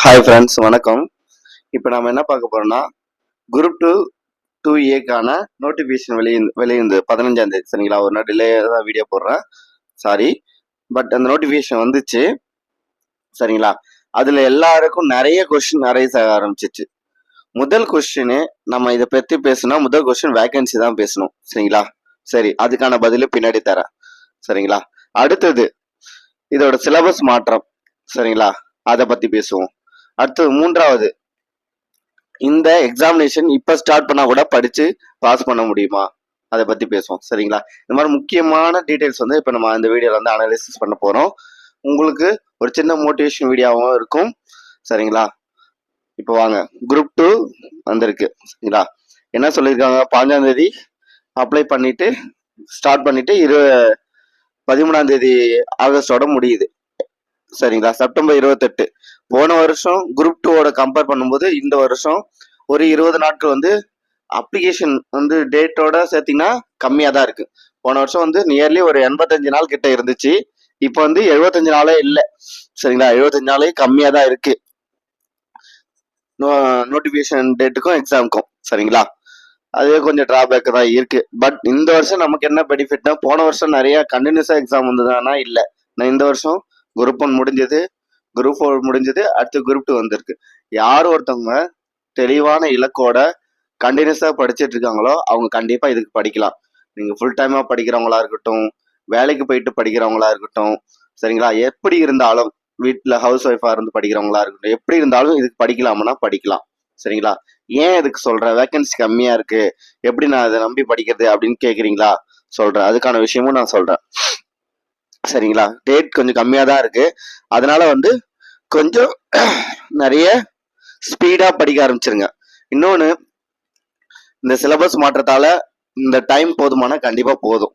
Hi friends வணக்கம். இப்போ நம்ம என்ன பார்க்க போகிறோம்னா குரூப் டூ டூ ஏக்கான நோட்டிஃபிகேஷன் வெளியே வெளியிருந்து பதினஞ்சாம் தேதி சரிங்களா? ஒரு நாள் டிலே தான் வீடியோ போடுறேன். சாரி பட் அந்த நோட்டிஃபிகேஷன் வந்துச்சு. சரிங்களா? அதில் எல்லாருக்கும் நிறைய கொஷின் நிறைய ஆக ஆரம்பிச்சிச்சு. முதல் கொஸ்டின் நம்ம இதை பற்றி பேசணும் முதல் கொஸ்டின் வேகன்சி தான் பேசணும். சரிங்களா? சரி அதுக்கான பதில் பின்னாடி தரேன். சரிங்களா? அடுத்தது இதோட சிலபஸ் மாற்றம். சரிங்களா? அதை பத்தி பேசுவோம். அடுத்தது மூன்றாவது இந்த எக்ஸாமினேஷன் இப்ப ஸ்டார்ட் பண்ணா கூட படிச்சு பாஸ் பண்ண முடியுமா? அதை பத்தி பேசுவோம். சரிங்களா? இந்த மாதிரி முக்கியமான டீடைல்ஸ் வந்து இப்ப நம்ம இந்த வீடியோல வந்து அனாலிசிஸ் பண்ண போறோம். உங்களுக்கு ஒரு சின்ன மோட்டிவேஷன் வீடியோவும் இருக்கும். சரிங்களா? இப்போ வாங்க. குரூப் டூ வந்திருக்கு. சரிங்களா? என்ன சொல்லியிருக்காங்க? பாஞ்சாம் தேதி அப்ளை பண்ணிட்டு ஸ்டார்ட் பண்ணிட்டு இரு பதிமூணாம் தேதி ஆகஸ்டோட முடியுது. சரிங்களா? செப்டம்பர் இருபத்தெட்டு. போன வருஷம் குரூப் டூவோட கம்பேர் பண்ணும்போது இந்த வருஷம் ஒரு இருபது நாட்கள் வந்து அப்ளிகேஷன் வந்து டேட்டோட சேர்த்தீங்கன்னா கம்மியாக தான் இருக்கு. போன வருஷம் வந்து நியர்லி ஒரு எண்பத்தஞ்சு நாள் கிட்ட இருந்துச்சு. இப்போ வந்து எழுபத்தஞ்சு நாளே இல்லை. சரிங்களா? எழுபத்தஞ்சு நாளே கம்மியாக தான் இருக்கு. நோட்டிஃபிகேஷன் டேட்டுக்கும் எக்ஸாமுக்கும் சரிங்களா? அது கொஞ்சம் டிராபேக் தான் இருக்கு. பட் இந்த வருஷம் நமக்கு என்ன பெனிஃபிட்னா போன வருஷம் நிறைய கண்டினியூஸாக எக்ஸாம் வந்ததுன்னா இல்லை. நான் இந்த வருஷம் குரூப் ஒன் முடிஞ்சது குரூப் ஃபோர் முடிஞ்சது அடுத்து குரூப் டூ வந்திருக்கு. யார் ஒருத்தவங்க தெளிவான இலக்கோட கண்டினியூஸாக படிச்சுட்டு இருக்காங்களோ அவங்க கண்டிப்பாக இதுக்கு படிக்கலாம். நீங்கள் ஃபுல் டைமாக படிக்கிறவங்களா இருக்கட்டும் வேலைக்கு போயிட்டு படிக்கிறவங்களா இருக்கட்டும் சரிங்களா? எப்படி இருந்தாலும் வீட்டில் ஹவுஸ் ஒய்ஃபாக இருந்து படிக்கிறவங்களா இருக்கட்டும் எப்படி இருந்தாலும் இதுக்கு படிக்கலாம்னா படிக்கலாம் சரிங்களா? ஏன் இதுக்கு சொல்கிறேன் வேக்கன்சி கம்மியாக இருக்குது எப்படி நான் அதை நம்பி படிக்கிறது அப்படின்னு கேட்குறீங்களா சொல்கிறேன் அதுக்கான விஷயமும் நான் சொல்கிறேன் சரிங்களா? டேட் கொஞ்சம் கம்மியாக தான் இருக்குது அதனால் வந்து கொஞ்சம் நிறைய ஸ்பீடாக படிக்க ஆரம்பிச்சிருங்க. இன்னொன்று இந்த சிலபஸ் மாற்றத்தால் இந்த டைம் போதுமானா கண்டிப்பாக போதும்.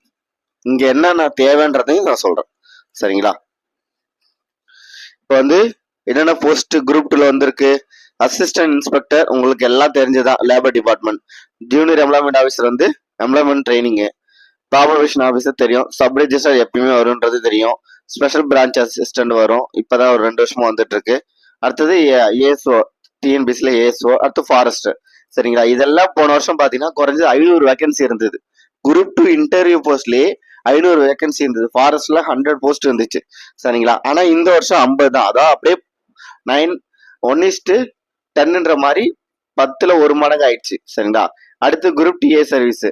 இங்கே என்னென்ன தேவைன்றதையும் நான் சொல்கிறேன் சரிங்களா? இப்போ வந்து என்னென்ன போஸ்ட் குரூப் டூல வந்திருக்கு? அசிஸ்டன்ட் இன்ஸ்பெக்டர் உங்களுக்கு எல்லாம் தெரிஞ்சதான் labour department junior employment officer வந்து எம்ப்ளாய்மெண்ட் ட்ரைனிங்கு ப்ராபரேஷன் ஆஃபீஸர் தெரியும். சப் ரெஜிஸ்டர் எப்பயுமே வரும்ன்றது தெரியும். ஸ்பெஷல் பிரான்ச் அசிஸ்டன்ட் வரும். இப்போதான் ஒரு ரெண்டு வருஷமா வந்துட்டு இருக்கு அடுத்தது ஏஎஸ்ஓ டிஎன்பிசியில் ஏஎஸ்ஓ அடுத்து ஃபாரஸ்ட் சரிங்களா? இதெல்லாம் போன வருஷம் பார்த்தீங்கன்னா குறைஞ்சது ஐநூறு வேகன்சி இருந்தது. குரூப் டூ இன்டர்வியூ போஸ்ட்லயே ஐநூறு வேகன்சி இருந்தது. ஃபாரஸ்ட்ல ஹண்ட்ரட் போஸ்ட் இருந்துச்சு. சரிங்களா? ஆனா இந்த வருஷம் ஐம்பது தான். அதான் அப்படியே நைன் ஒன் இஸ்ட்டு டென்னுன்ற மாதிரி பத்துல ஒரு மடங்கு ஆயிடுச்சு. சரிங்களா? அடுத்து group two A service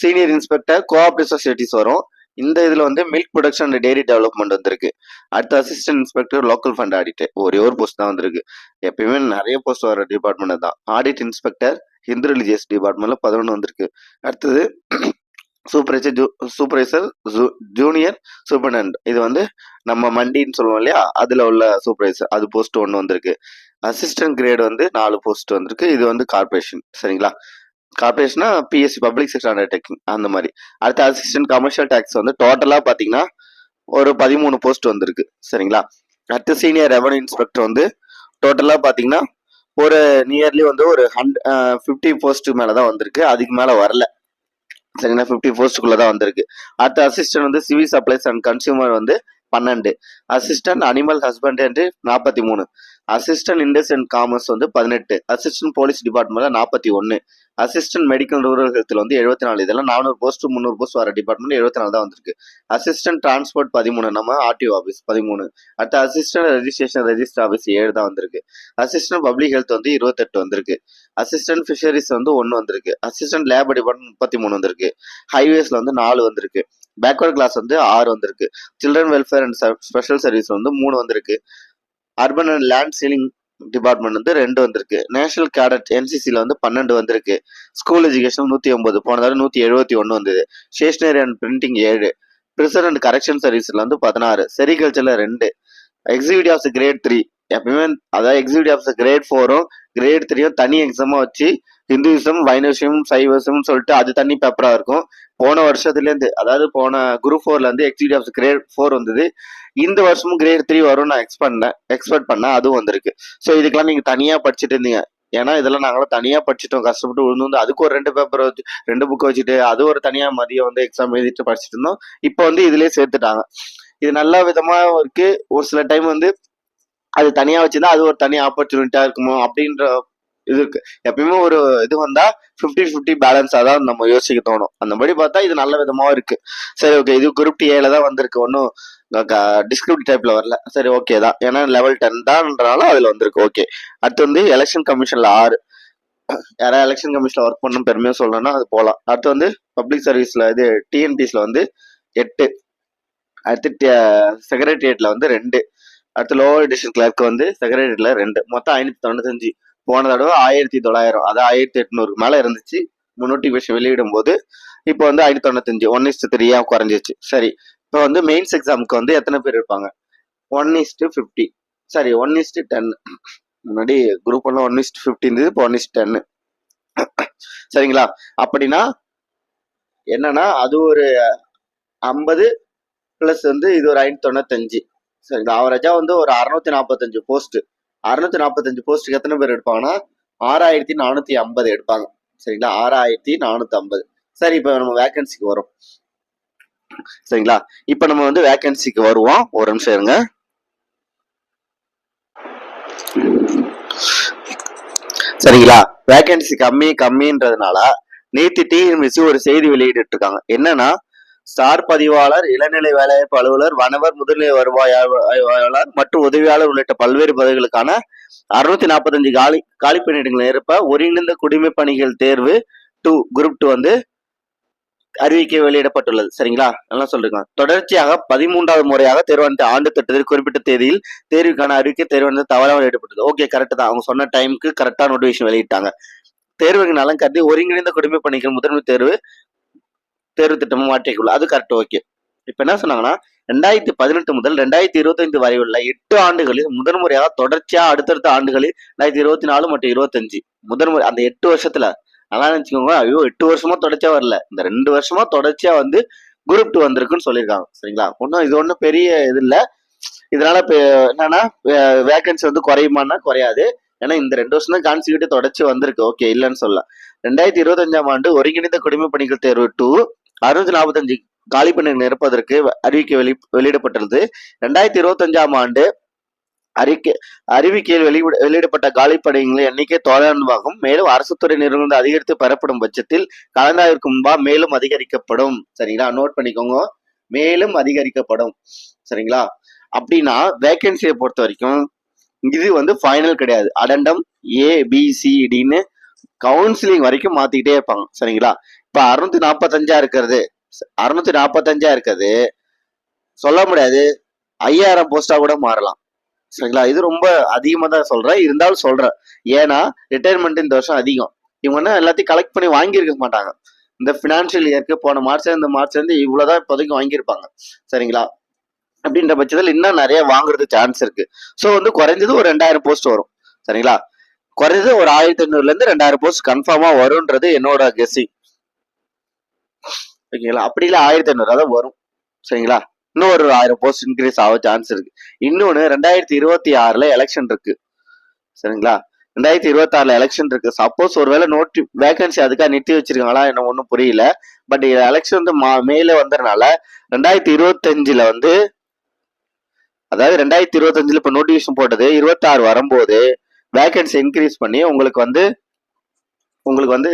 senior inspector cooperative societies வரும். இந்த இதில் வந்து milk production and dairy development வந்திருக்கு. அடுத்து assistant inspector local fund audit ஒரே ஒரு போஸ்ட் தான் வந்திருக்கு. எப்பயுமே நிறைய போஸ்ட் வர டிபார்ட்மெண்ட் தான் ஆடிட் இன்ஸ்பெக்டர் ஹிந்து ரிலிஜியஸ் டிபார்ட்மெண்ட்ல பதினொன்று வந்திருக்கு. அடுத்தது supervisor zoo supervisor junior superintendent இது வந்து நம்ம மண்டின்னு சொல்லுவோம் இல்லையா? அதுல உள்ள சூப்பர்வைசர் அது போஸ்ட் ஒன்று வந்திருக்கு. அசிஸ்டன்ட் கிரேட் வந்து நாலு போஸ்ட் வந்திருக்கு. இது வந்து கார்பரேஷன் சரிங்களா? கார்பரேஷனா பிஎஸ்சி பப்ளிக் செக்டர் டேக்கிங் அந்த மாதிரி. அடுத்த அசிஸ்டன்ட் கமர்ஷியல் டேக்ஸ் வந்து டோட்டலாக பார்த்தீங்கன்னா ஒரு பதிமூணு போஸ்ட் வந்திருக்கு. சரிங்களா? அடுத்த சீனியர் ரெவன்யூ இன்ஸ்பெக்டர் வந்து டோட்டலாக பார்த்தீங்கன்னா ஒரு நியர்லி வந்து ஒரு ஹண்ட் ஃபிஃப்டி போஸ்ட்டுக்கு மேலே தான் வந்திருக்கு. அதுக்கு மேலே வரல. சரிங்களா? ஃபிஃப்டி போஸ்ட்டுக்குள்ளே தான் வந்திருக்கு. அடுத்த அசிஸ்டன்ட் வந்து சிவில் சப்ளைஸ் அண்ட் கன்சியூமர் வந்து பன்னெண்டு. அசிஸ்டன்ட் அனிமல் ஹஸ்பண்ட்ரி நாற்பத்தி மூணு அசிஸ்டன்ட் இண்டஸ் அண்ட் காமர்ஸ் வந்து பதினெட்டு. அசிஸ்டன்ட் போலீஸ் டிபார்ட்மெண்ட்ல நாற்பத்தி ஒன்று அசிஸ்டன்ட் மெடிக்கல் ரூரல் ஹெல்த்தில் வந்து எழுபத்தி நாலு இதெல்லாம் நானூறு போஸ்ட் முந்நூறு போஸ்ட் வர டிபார்ட்மெண்ட் எழுபத்தி நாலு தான் வந்திருக்கு. அசிஸ்டன்ட் டிரான்ஸ்போர்ட் பதிமூணு. நம்ம ஆர்டிஓ ஆஃபீஸ் பதிமூணு. அடுத்த அசிஸ்டன்ட் ரெஜிஸ்ட்ரேஷன் ரெஜிஸ்டர் ஆஃபீஸ் ஏழு தான் வந்திருக்கு. அசிஸ்டன்ட் பப்ளிக் ஹெல்த் வந்து இருபத்தெட்டு வந்திருக்கு. அசிஸ்டன்ட் ஃபிஷரிஸ் வந்து ஒன்று வந்திருக்கு. அசிஸ்டன்ட் லேபர் டிபார்ட்மெண்ட் முப்பத்தி மூணு வந்திருக்கு. ஹைவேஸ்ல வந்து நாலு வந்திருக்கு. பேக்வர்ட் கிளாஸ் வந்து ஆறு வந்திருக்கு. Children welfare and special service வந்து மூணு வந்திருக்கு. Urban and land ceiling department வந்து ரெண்டு வந்திருக்கு. நேஷனல் கேடட் என்சிசியில் வந்து பன்னெண்டு வந்திருக்கு. ஸ்கூல் எஜுகேஷன் நூற்றி ஒம்பது போன தடவை நூற்றி எழுபத்தி ஒன்று வந்தது. ஸ்டேஷனரி அண்ட் பிரிண்டிங் ஏழு. பிரிசன் அண்ட் கரெக்ஷன் சர்வீஸில் வந்து பதினாறு. செரிகல்ச்சரில் ரெண்டு. எக்ஸிக்யூட்டிவ் ஆஃப் கிரேட் த்ரீ எப்பயுமே அதாவது எக்ஸிக்யூட்டிவ் ஆஃப் கிரேட் ஃபோரும் கிரேட் த்ரீயும் தனி எக்ஸாமாக வச்சு ஹிந்துவிசம் வைனவிசம் சைவசம் சொல்லிட்டு அது தனி பேப்பராக இருக்கும். போன வருஷத்துலேருந்து அதாவது போன குரூப் ஃபோர்லேருந்து இருந்து ஆஃப் கிரேட் ஃபோர் வந்தது. இந்த வருஷமும் கிரேட் த்ரீ வரும் நான் எக்ஸ்பெக்ட் பண்ணேன் எக்ஸ்பெக்ட் பண்ணேன் அதுவும் வந்திருக்கு. ஸோ இதுக்கெல்லாம் நீங்கள் தனியாக படிச்சுட்டு இருந்தீங்க. ஏன்னா இதெல்லாம் நாங்களாம் தனியாக படிச்சுட்டோம். கஷ்டப்பட்டு விழுந்து வந்து அதுக்கு ஒரு ரெண்டு பேப்பர் வச்சு ரெண்டு புக் வச்சுட்டு அது ஒரு தனியாக மதியம் வந்து எக்ஸாம் எழுதிட்டு படிச்சுட்டு இருந்தோம். இப்போ வந்து இதுலேயே சேர்த்துட்டாங்க. இது நல்ல விதமாகவும் இருக்குது ஒரு சில டைம் வந்து அது தனியாக வச்சுருந்தா அது ஒரு தனி ஆப்பர்ச்சுனிட்டியாக இருக்குமோ அப்படின்ற இது இருக்கு எப்பயுமே ஒரு இது வந்தா 50 50 பேலன்ஸா தான் நம்ம யோசிக்க தோணும். அந்த மாதிரி பார்த்தா இது நல்ல விதமா இருக்கு. சரி ஓகே இது குரூப் ஏல தான் வந்திருக்கு. ஒன்றும் டிஸ்கிரிப்ட் டைப்ல வரல. சரி ஓகே தான். ஏன்னா லெவல் டென் தான்ன்றனால அதுல வந்திருக்கு. ஓகே அடுத்து வந்து எலெக்ஷன் கமிஷன்ல ஆறு. யாராவது எலெக்ஷன் கமிஷன்ல ஒர்க் பண்ணணும் பெருமையா சொல்லணும்னா அது போகலாம் அடுத்து வந்து பப்ளிக் சர்வீஸ்ல இது டிஎன்பிஸ்ல வந்து எட்டு. அடுத்து செக்ரட்டரியேட்ல வந்து ரெண்டு. அடுத்து லோவர் எடிஷன் கிளர்க் வந்து செக்ரட்டரியேட்ல ரெண்டு. மொத்தம் ஐநூத்தி தொண்ணூத்தஞ்சு. போன தடவை ஆயிரத்தி தொள்ளாயிரம் அதாவது ஆயிரத்தி எட்நூறுக்கு மேலே இருந்துச்சு. நோட்டிஃபிகேஷன் வெளியிடும் போது இப்போ வந்து ஐநூத்தி தொண்ணூத்தஞ்சு ஒன் இஸ்ட் த்ரீயா குறைஞ்சிச்சு சரி இப்போ வந்து மெயின்ஸ் எக்ஸாமுக்கு வந்து எத்தனை பேர் இருப்பாங்க? One is to fifty sorry one is to ten முன்னாடி குரூப் ஒன்ல ஒன் இஸ்ட் ஃபிஃப்டி இருந்தது இப்போ ஒன் இஸ்ட் டென்னு சரிங்களா? அப்படின்னா என்னன்னா அது ஒரு ஐம்பது ப்ளஸ் வந்து இது ஒரு ஐநூத்தி தொண்ணூத்தஞ்சு. சரிங்களா ஆவரேஜா வந்து ஒரு அறுநூத்தி நாற்பத்தஞ்சு போஸ்ட் அறுநூத்தி நாற்பத்தஞ்சு போஸ்ட்டுக்கு எத்தனை பேர் எடுப்பாங்கன்னா? ஆறாயிரத்தி நானூத்தி ஐம்பது எடுப்பாங்க. சரிங்களா? ஆறாயிரத்தி நானூத்தி ஐம்பது. சரி இப்போ நம்ம வேகன்சிக்கு வரும். சரிங்களா? இப்போ நம்ம வந்து வேகன்சிக்கு வருவோம். ஒரு நிமிஷம் இருங்க. சரிங்களா? வேகன்சி கம்மி கம்மின்றதுனால நேத்து டிஎன்பிசி ஒரு செய்தி வெளியிட்டு இருக்காங்க. என்னன்னா ஸ்டார் பதிவாளர் இளநிலை வேலைவாய்ப்பு அலுவலர் வனவர் முதுநிலை வருவாய் ஆய்வாளர் மற்றும் உதவியாளர் உள்ளிட்ட பல்வேறு பதவிகளுக்கான அறுநூத்தி நாற்பத்தஞ்சு காலி காலி பணியிடங்கள் ஒருங்கிணைந்த குடிமை பணிகள் தேர்வு டூ குரூப் டூ வந்து அறிவிக்கை வெளியிடப்பட்டுள்ளது. சரிங்களா? நல்லா சொல்றீங்க. தொடர்ச்சியாக பதிமூன்றாவது முறையாக தேர்வானது ஆண்டு திட்டத்தில் குறிப்பிட்ட தேதியில் தேர்வுக்கான அறிவிக்கை தேர்வானது தவறாக வெளியிடப்பட்டது ஓகே கரெக்ட் தான். அவங்க சொன்ன டைமுக்கு கரெக்டாக நோட்டிஃபிகேஷன் வெளியிட்டாங்க. தேர்வுகள் நலன் கருதி ஒருங்கிணைந்த குடிமை பணிகள் முதன்மை தேர்வு தேர்வு திட்டமும் மாற்றிக்கொள்ள அது கரெக்ட் ஓகே இப்போ என்ன சொன்னாங்கன்னா ரெண்டாயிரத்தி பதினெட்டு முதல் ரெண்டாயிரத்தி இருபத்தைந்து வரை உள்ள எட்டு ஆண்டுகளில் முதன்முறையாக தொடர்ச்சியாக அடுத்தடுத்த ஆண்டுகளில் ரெண்டாயிரத்தி இருபத்தி நாலு மற்றும் இருபத்தஞ்சு முதன்முறை அந்த எட்டு வருஷத்துல நல்லா நினச்சிக்கோங்க ஐயோ எட்டு வருஷமா தொடர்ச்சியா வரல. இந்த ரெண்டு வருஷமா தொடர்ச்சியா வந்து குரூப் டூ வந்திருக்குன்னு சொல்லியிருக்காங்க சரிங்களா? ஒன்றும் இது ஒன்றும் பெரிய இது இல்லை. இதனால இப்போ என்னன்னா வேகன்சி வந்து குறையுமான்னா குறையாது. ஏன்னா இந்த ரெண்டு வருஷம் தான் கான்சிக்யூட்டிவ் தொடர்ச்சி வந்திருக்கு. ஓகே இல்லைன்னு சொல்லலாம் ரெண்டாயிரத்தி இருபத்தஞ்சாம் ஆண்டு ஒருங்கிணைந்த குடிமை பணிகள் தேர்வு டூ அறுநூத்தி நாற்பத்தஞ்சு காலி பணிகள் நிரப்பதற்கு அறிவிக்கை வெளி வெளியிடப்பட்டுள்ளது. ரெண்டாயிரத்தி இருபத்தஞ்சாம் ஆண்டு அறிக்கை அறிவிக்கையில் வெளியிட வெளியிடப்பட்ட காலி பணிகளின் எண்ணிக்கை தோராயமாகும். மேலும் அரசு துறை நிறுவனங்கள் அதிகரித்து பெறப்படும் பட்சத்தில் கலந்தாய்விற்கு முன்பா மேலும் அதிகரிக்கப்படும். சரிங்களா? நோட் பண்ணிக்கோங்க. மேலும் அதிகரிக்கப்படும். சரிங்களா? அப்படின்னா வேகன்சியை பொறுத்த வரைக்கும் இது வந்து ஃபைனல் கிடையாது. அடண்டம் ஏ சி டின்னு கவுன்சிலிங் வரைக்கும் மாத்திக்கிட்டே இருப்பாங்க. சரிங்களா? இப்ப அறுநூத்தி நாற்பத்தஞ்சா இருக்கிறது. அறுநூத்தி நாற்பத்தஞ்சா இருக்கிறது. சொல்ல முடியாது. ஐயாயிரம் போஸ்டா கூட மாறலாம். சரிங்களா? இது ரொம்ப அதிகமா தான் சொல்றேன். இருந்தாலும் சொல்றேன். ஏன்னா ரிட்டையர்மெண்ட் இந்த வருஷம் அதிகம். இவங்க என்ன எல்லாத்தையும் கலெக்ட் பண்ணி வாங்கியிருக்க மாட்டாங்க. இந்த பினான்சியல் இயர்க்கு போன மார்ச் இந்த மார்ச்லேருந்து வந்து இவ்வளவுதான் இப்போதைக்கு வாங்கியிருப்பாங்க. சரிங்களா? அப்படின்ற பட்சத்தில் இன்னும் நிறைய வாங்குறது சான்ஸ் இருக்கு. ஸோ வந்து குறைஞ்சது ஒரு ரெண்டாயிரம் போஸ்ட் வரும். சரிங்களா? குறைஞ்சது ஒரு ஆயிரத்தி ஐநூறுல இருந்து ரெண்டாயிரம் போஸ்ட் கன்ஃபார்மா வரும்ன்றது என்னோட கெஸ்ஸிங் ஓகேங்களா? அப்படி இல்லை ஆயிரத்தி ஐநூறு தான் வரும். சரிங்களா? இன்னும் ஒரு ஆயிரம் போஸ்ட் இன்க்ரீஸ் ஆக சான்ஸ் இருக்கு. இன்னொன்னு ரெண்டாயிரத்தி இருபத்தி ஆறுல எலெக்ஷன் இருக்கு. சரிங்களா? ரெண்டாயிரத்தி இருபத்தி ஆறுல எலெக்ஷன் இருக்கு. சப்போஸ் ஒருவேளை நோட்டி வேகன்சி அதுக்காக நிறுத்தி வச்சிருக்காங்களா என்ன ஒன்றும் புரியல. பட் எலெக்ஷன் வந்து மா மேல வந்ததுனால ரெண்டாயிரத்தி இருபத்தஞ்சுல வந்து அதாவது ரெண்டாயிரத்தி இருபத்தஞ்சுல இப்போ நோட்டிஃபிகேஷன் போட்டது இருபத்தாறு வரும்போது வேகன்சி இன்க்ரீஸ் பண்ணி உங்களுக்கு வந்து உங்களுக்கு வந்து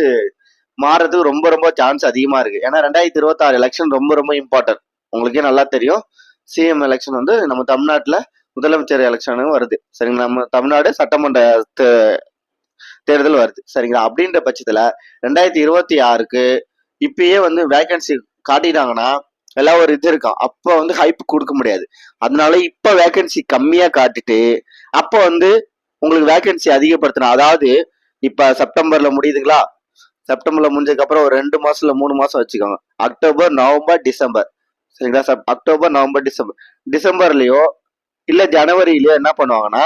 மாறதுக்கு ரொம்ப ரொம்ப சான்ஸ் அதிகமாக இருக்குது ஏன்னா ரெண்டாயிரத்தி இருபத்தாறு எலெக்ஷன் ரொம்ப ரொம்ப இம்பார்ட்டன்ட் உங்களுக்கே நல்லா தெரியும். சிஎம் எலெக்ஷன் வந்து நம்ம தமிழ்நாட்டில் முதலமைச்சர் எலெக்ஷனும் வருது. சரிங்களா? நம்ம தமிழ்நாடு சட்டமன்ற தே- தேர்தல் வருது. சரிங்களா? அப்படின்ற பட்சத்தில் ரெண்டாயிரத்தி இருபத்தி ஆறுக்கு இப்பயே வந்து வேகன்சி காட்டிட்டாங்கன்னா எல்லாம் ஒரு இது இருக்கும். அப்போ வந்து ஹைப் கொடுக்க முடியாது. அதனால இப்போ வேகன்சி கம்மியாக காட்டிட்டு அப்போ வந்து உங்களுக்கு வேகன்சி அதிகப்படுத்தணும். அதாவது இப்போ செப்டம்பரில் முடியுதுங்களா? செப்டம்பர்ல முடிஞ்சதுக்கு அப்புறம் ஒரு ரெண்டு மாசம் இல்ல மூணு மாசம் வச்சுக்கோங்க. October November December. சரிங்களா சார்? October November December. டிசம்பர்லயோ இல்ல ஜனவரிலயோ என்ன பண்ணுவாங்கன்னா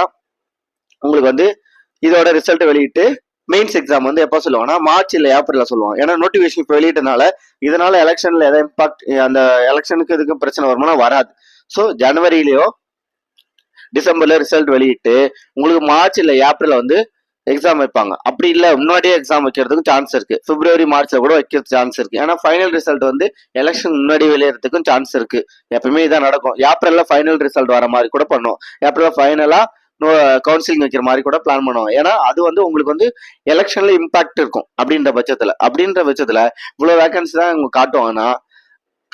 உங்களுக்கு வந்து இதோட ரிசல்ட் வெளியிட்டு மெயின்ஸ் எக்ஸாம் வந்து எப்போ சொல்லுவாங்கன்னா மார்ச் இல்லை ஏப்ரலில் சொல்லுவாங்க. ஏன்னா நோட்டிஃபிகேஷன் இப்போ வெளியிட்டனால இதனால எலெக்ஷனில் எதாவது இம்பாக்ட் அந்த எலெக்ஷனுக்கு இதுக்கு பிரச்சனை வருமானா வராது. ஸோ ஜனவரியிலையோ டிசம்பர்ல ரிசல்ட் வெளியிட்டு உங்களுக்கு மார்ச் இல்லை ஏப்ரலில் வந்து எக்ஸாம் வைப்பாங்க. அப்படி இல்லை முன்னாடியே எக்ஸாம் வைக்கிறதுக்கும் சான்ஸ் இருக்கு. பிப்ரவரி மார்ச்ல கூட வைக்கிறது சான்ஸ் இருக்கு. ஏன்னா ஃபைனல் ரிசல்ட் வந்து எலெக்ஷன் முன்னாடி வெளியேறதுக்கும் சான்ஸ் இருக்கு. எப்பவுமே இதான் நடக்கும். ஏப்ரல்ல ஃபைனல் ரிசல்ட் வர மாதிரி கூட பண்ணுவோம். ஏப்ரல்ல ஃபைனலா கவுன்சிலிங் வைக்கிற மாதிரி கூட பிளான் பண்ணுவோம். ஏன்னா அது வந்து உங்களுக்கு வந்து எலெக்ஷன்ல இம்பாக்ட் இருக்கும். அப்படின்ற பட்சத்துல. அப்படின்ற பட்சத்துல இவ்வளவு வேகன்சி தான் இவங்க காட்டுவாங்கன்னா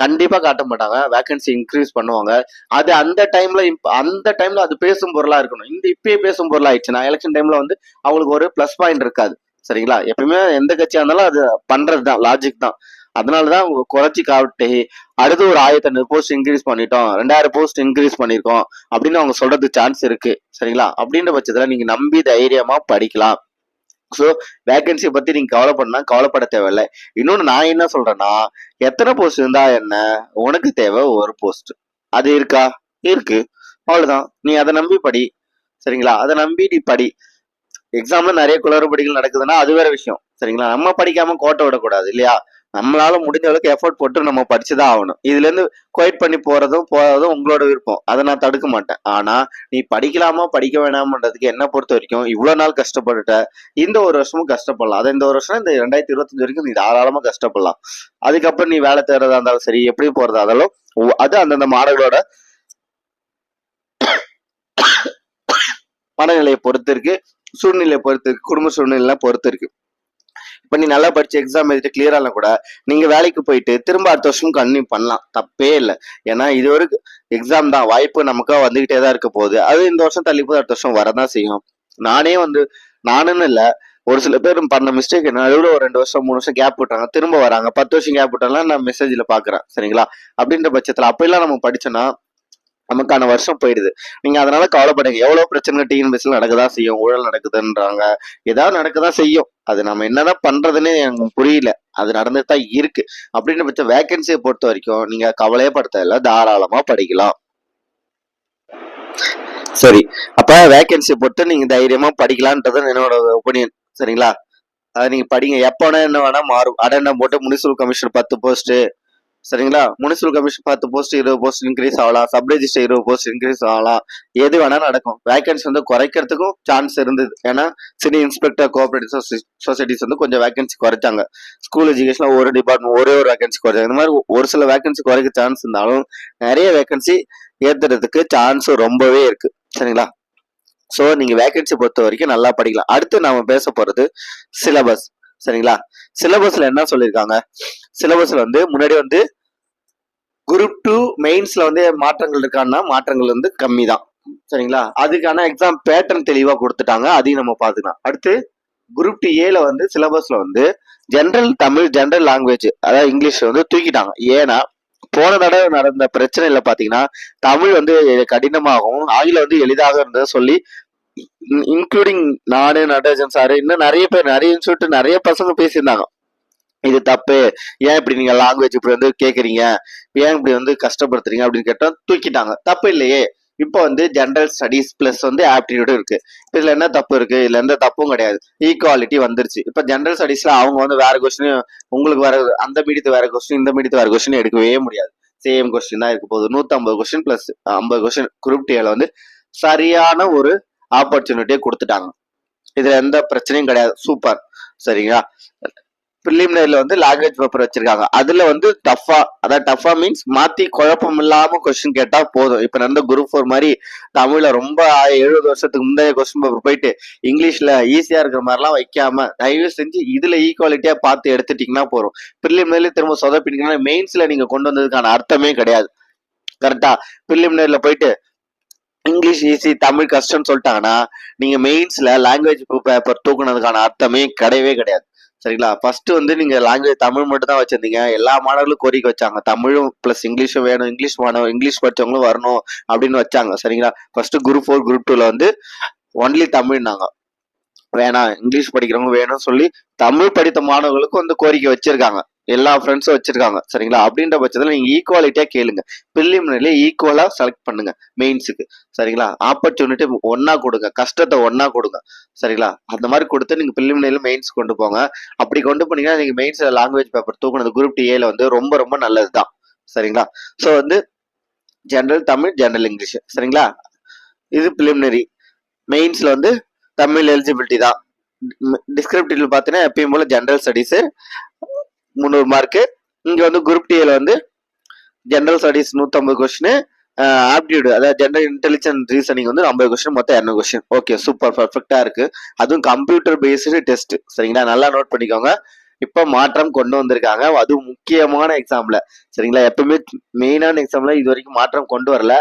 கண்டிப்பாக காட்ட மாட்டாங்க. வேகன்சி இன்க்ரீஸ் பண்ணுவாங்க. அது அந்த டைம்ல அந்த டைமில் அது பேசும் பொருளாக இருக்கணும். இந்த இப்பயே பேசும் பொருளாக ஆயிடுச்சுன்னா எலெக்ஷன் டைமில் வந்து அவங்களுக்கு ஒரு ப்ளஸ் பாயிண்ட் இருக்காது. சரிங்களா? எப்பயுமே எந்த கட்சியாக இருந்தாலும் அது பண்ணுறது தான் லாஜிக் தான். அதனாலதான் அவங்க குறைச்சி காட்டி அடுத்து ஒரு ஆயிரத்தி ஐநூறு போஸ்ட் இன்க்ரீஸ் பண்ணிட்டோம். ரெண்டாயிரம் போஸ்ட் இன்க்ரீஸ் பண்ணிருக்கோம். அப்படின்னு அவங்க சொல்றது சான்ஸ் இருக்கு. சரிங்களா? அப்படின்ற பட்சத்துல நீங்க நம்பி தைரியமா படிக்கலாம். ஸோ வேகன்சியை பற்றி நீங்கள் கவலைப்படனா கவலைப்பட தேவையில்லை. இன்னொன்று நான் என்ன சொல்கிறேன்னா எத்தனை போஸ்ட் இருந்தால் என்ன? உனக்கு தேவை ஒரு போஸ்ட் அது இருக்கா? இருக்கு. அவ்வளோதான் நீ அதை நம்பி படி. சரிங்களா? அதை நம்பி நீ படி. எக்ஸாம்ல நிறைய குளறுபடிகள் நடக்குதுன்னா அது வேற விஷயம். சரிங்களா? நம்ம படிக்காம கோட்டை விடக்கூடாது இல்லையா? நம்மளால முடிஞ்ச அளவுக்கு எஃபோர்ட் போட்டு நம்ம படிச்சுதான் ஆகணும். இதுல இருந்து குவைட் பண்ணி போறதும் போறதும் உங்களோட விருப்பம். அதை நான் தடுக்க மாட்டேன். ஆனா நீ படிக்கலாமா படிக்க வேணாமன்றதுக்கு என்ன பொறுத்த வரைக்கும் இவ்வளவு நாள் கஷ்டப்பட்டுட்ட இந்த ஒரு வருஷமும் கஷ்டப்படலாம். அதை இந்த ஒரு வருஷம் இந்த ரெண்டாயிரத்தி இருபத்தஞ்சு வரைக்கும் நீ தாராளமா கஷ்டப்படலாம். அதுக்கப்புறம் நீ வேலை தேடுறதா இருந்தாலும் சரி எப்படி போறதா இருந்தாலும் அது அந்தந்த மாணவர்களோட மனநிலையை பொறுத்து இருக்கு சூழ்நிலையை பொறுத்து இருக்கு குடும்ப சூழ்நிலை பொறுத்து இருக்கு. இப்போ நீ நல்லா படிச்சு எக்ஸாம் எழுதிட்டு கிளியர் ஆகலாம் கூட நீங்க வேலைக்கு போயிட்டு திரும்ப அடுத்த வருஷம் கன்னியூ பண்ணலாம். தப்பே இல்லை. ஏன்னா இது ஒரு எக்ஸாம் தான். வாய்ப்பு நமக்காக வந்துகிட்டே தான் இருக்க போகுது. அது இந்த வருஷம் தள்ளி போது அடுத்த வருஷம் வரதான் செய்யும். நானே வந்து நானுன்னு இல்லை ஒரு சில பேர் பண்ண மிஸ்டேக் என்ன எவ்வளோ ஒரு ரெண்டு வருஷம் மூணு வருஷம் கேப் விட்டாங்க திரும்ப வராங்க. பத்து வருஷம் கேப் விட்டாலாம் நான் மெசேஜில் பார்க்குறேன் சரிங்களா? அப்படின்ற பட்சத்தில் அப்படிலாம் நம்ம படிச்சோன்னா நமக்கான வருஷம் போயிடுது. நீங்க அதனால கவலைப்படுங்க எவ்வளவு பிரச்சனை டிஎன்பிஎஸ்ல நடக்கதான் செய்யும் ஊழல் நடக்குதுன்றாங்க. ஏதாவது நடக்கதான் செய்யும். அது நம்ம என்னதான் பண்றதுன்னு எனக்கு புரியல. அது நடந்துட்டு தான் இருக்கு. அப்படின்னு பட்ச வேகன்சியை பொறுத்த வரைக்கும் நீங்க கவலையே படுத்ததில்ல. தாராளமா படிக்கலாம். சரி. அப்ப வேகன்சியை பொறுத்து நீங்க தைரியமா படிக்கலான்றது என்னோட ஒப்பீனியன் சரிங்களா? அதை நீங்க படிங்க. எப்போ வேணா என்ன வேணா மாறும். அடெண்டம் போட்டு முனிசிபல் கமிஷனர் பத்து போஸ்ட் சரிங்களா? முனிசிபல் கமிஷன் பத்து போஸ்ட் இருபது போஸ்ட் இன்க்ரீஸ் ஆகலாம். சப் ரெஜிஸ்டர் இருபது போஸ்ட் இன்க்ரீஸ் ஆகலாம். எது வேணா நடக்கும். வேகன்சி வந்து குறைக்கிறதுக்கும் சான்ஸ் இருந்தது. ஏன்னா சினி இன்ஸ்பெக்டர் கோஆபரேட்டிவ் சொசைட்டிஸ் வந்து கொஞ்சம் வேகன்சி குறைச்சாங்க. ஸ்கூல் எஜுகேஷன்ல ஒரு டிபார்ட்மெண்ட் ஒரே ஒரு வேகன்சி குறைச்சாங்க. இந்த மாதிரி ஒரு சில வேகன்சி குறைக்க சான்ஸ் இருந்தாலும் நிறைய வேகன்சி ஏத்துறதுக்கு சான்ஸ் ரொம்பவே இருக்கு. சரிங்களா? ஸோ நீங்க வேகன்சி பொறுத்த வரைக்கும் நல்லா படிக்கலாம். அடுத்து நாம பேச போறது சிலபஸ் சரிங்களா சிலபஸ்ல என்ன சொல்லியிருக்காங்க? சிலபஸில் வந்து முன்னாடி வந்து குரூப் டூ மெயின்ஸில் வந்து மாற்றங்கள் இருக்கான்னா மாற்றங்கள் வந்து கம்மி தான் சரிங்களா? அதுக்கான எக்ஸாம் பேட்டர்ன் தெளிவாக கொடுத்துட்டாங்க. அதையும் நம்ம பார்த்துக்கலாம். அடுத்து குரூப் டி ஏல வந்து சிலபஸ்ல வந்து ஜென்ரல் தமிழ் ஜென்ரல் லாங்குவேஜ் அதாவது இங்கிலீஷ் வந்து தூக்கிட்டாங்க. ஏன்னா போன தடவை நடந்த பிரச்சனையில பாத்தீங்கன்னா தமிழ் வந்து கடினமாகவும் ஆங்கிலம் வந்து எளிதாக இருந்ததை சொல்லி இன்க்ளூடிங் நானு நடராஜன் சாரு இன்னும் நிறைய பேர் நிறைய சொல்லிட்டு நிறைய பசங்க பேசியிருந்தாங்க. இது தப்பு. ஏன் இப்படி நீங்க லாங்குவேஜ் இப்படி வந்து கேட்குறீங்க ஏன் இப்படி வந்து கஷ்டப்படுத்துறீங்க? அப்படின்னு கேட்டால் தூக்கிட்டாங்க. தப்பு இல்லையே. இப்போ வந்து ஜென்ரல் ஸ்டடீஸ் பிளஸ் வந்து ஆப்டிடியூடும் இருக்கு. இதுல என்ன தப்பு இருக்கு? இதுல எந்த தப்பும் கிடையாது. ஈக்குவாலிட்டி வந்துருச்சு. இப்போ ஜென்ரல் ஸ்டடீஸ்ல அவங்க வந்து வேற கொஸ்டின் உங்களுக்கு வேற அந்த மீடியத்து வேற கொஸ்டின் இந்த மீடியத்து வேற கொஸ்டின் எடுக்கவே முடியாது. சேம் கொஸ்டின் தான் இருக்க போகுது. நூற்றம்பது கொஸ்டின் பிளஸ் ஐம்பது கொஸ்டின் குரூப் டிஏல வந்து சரியான ஒரு ஆப்பர்ச்சுனிட்டியை கொடுத்துட்டாங்க. இதுல எந்த பிரச்சனையும் கிடையாது. சூப்பர் சரிங்களா? ப்ரிலிமினரியில் வந்து லாங்குவேஜ் பேப்பர் வச்சிருக்காங்க. அதுல வந்து டஃபா அதான் டஃபா மீன்ஸ் மாத்தி குழப்பம் இல்லாமல் கொஸ்டின் கேட்டா போதும். இப்போ நடந்த குரூப் ஃபோர் மாதிரி தமிழ்ல ரொம்ப எழுபது வருஷத்துக்கு முந்தைய கொஸ்டின் பேப்பர் போயிட்டு இங்கிலீஷ்ல ஈஸியா இருக்கிற மாதிரிலாம் வைக்காம தயவு செஞ்சு இதுல ஈக்குவாலிட்டியா பார்த்து எடுத்துட்டீங்கன்னா போதும். ப்ரிலிமினரில திரும்ப சொதப்பிட்டீங்கன்னா மெயின்ஸ்ல நீங்க கொண்டு வந்ததுக்கான அர்த்தமே கிடையாது. கரெக்டா ப்ரிலிமினரியில் போயிட்டு இங்கிலீஷ் ஈஸி தமிழ் கஷ்டம்னு சொல்லிட்டாங்கன்னா நீங்க மெயின்ஸ்ல லாங்குவேஜ் பேப்பர் தூக்குனதுக்கான அர்த்தமே கிடையவே கிடையாது. சரிங்களா? ஃபர்ஸ்ட் வந்து நீங்க லாங்குவேஜ் தமிழ் மட்டும் தான் வச்சிருந்தீங்க. எல்லா மாணவர்களும் கோரிக்கை வச்சாங்க. தமிழும் பிளஸ் இங்கிலீஷும் வேணும். இங்கிலீஷ் மாணவ இங்கிலீஷ் படிச்சவங்களும் வரணும் அப்படின்னு வச்சாங்க. சரிங்களா? ஃபர்ஸ்ட் குரூப் ஃபோர் குரூப் டூல வந்து ஒன்லி தமிழ்னாங்க. வேணாம் இங்கிலீஷ் படிக்கிறவங்க வேணும்னு சொல்லி தமிழ் படித்த மாணவர்களுக்கும் வந்து கோரிக்கை வச்சிருக்காங்க. எல்லா ஃப்ரெண்ட்ஸும் வச்சிருக்காங்க. சரிங்களா? அப்படின்ற பட்சத்தில் நீங்கள் ஈக்குவாலிட்டியாக கேளுங்க. ப்ரிலிமினரில ஈக்குவலாக செலக்ட் பண்ணுங்க. மெயின்ஸுக்கு சரிங்களா? ஆப்பர்ச்சுனிட்டி ஒன்னா கொடுங்க. கஷ்டத்தை ஒன்னா கொடுங்க. சரிங்களா? அந்த மாதிரி கொடுத்து நீங்கள் ப்ரிலிமினரில மெயின்ஸ் கொண்டு போங்க. அப்படி கொண்டு போனீங்கன்னா நீங்கள் மெயின்ஸ்ல லாங்குவேஜ் பேப்பர் தூக்குனது குரூப் டிஏல வந்து ரொம்ப ரொம்ப நல்லது தான் சரிங்களா? ஸோ வந்து ஜென்ரல் தமிழ் ஜென்ரல் இங்கிலீஷ் சரிங்களா? இது ப்ரிலிமினரி மெயின்ஸ்ல வந்து தமிழ் எலிஜிபிலிட்டி தான். டிஸ்கிரிப்டிவ்ல பார்த்தீங்கன்னா எப்பயும் போல ஜென்ரல் ஸ்டடீஸு முந்நூறு மார்க்கு இங்கே வந்து குரூப் டிஏல வந்து ஜென்ரல் ஸ்டடீஸ் நூற்றம்பது கொஸ்டின் ஆப்டிடியூட் அதாவது ஜென்ரல் இன்டெலிஜென்ட் ரீசனிங் வந்து ஐம்பது கொஸ்டின் மொத்தம் இரநூறு கொஸ்டின் ஓகே சூப்பர் பர்ஃபெக்டாக இருக்கு. அதுவும் கம்ப்யூட்டர் பேஸ்டு டெஸ்ட் சரிங்களா? நல்லா நோட் பண்ணிக்கோங்க. இப்போ மாற்றம் கொண்டு வந்திருக்காங்க. அதுவும் முக்கியமான எக்ஸாம்ல சரிங்களா? எப்பவுமே மெயினான எக்ஸாம்ல இது வரைக்கும் மாற்றம் கொண்டு வரல.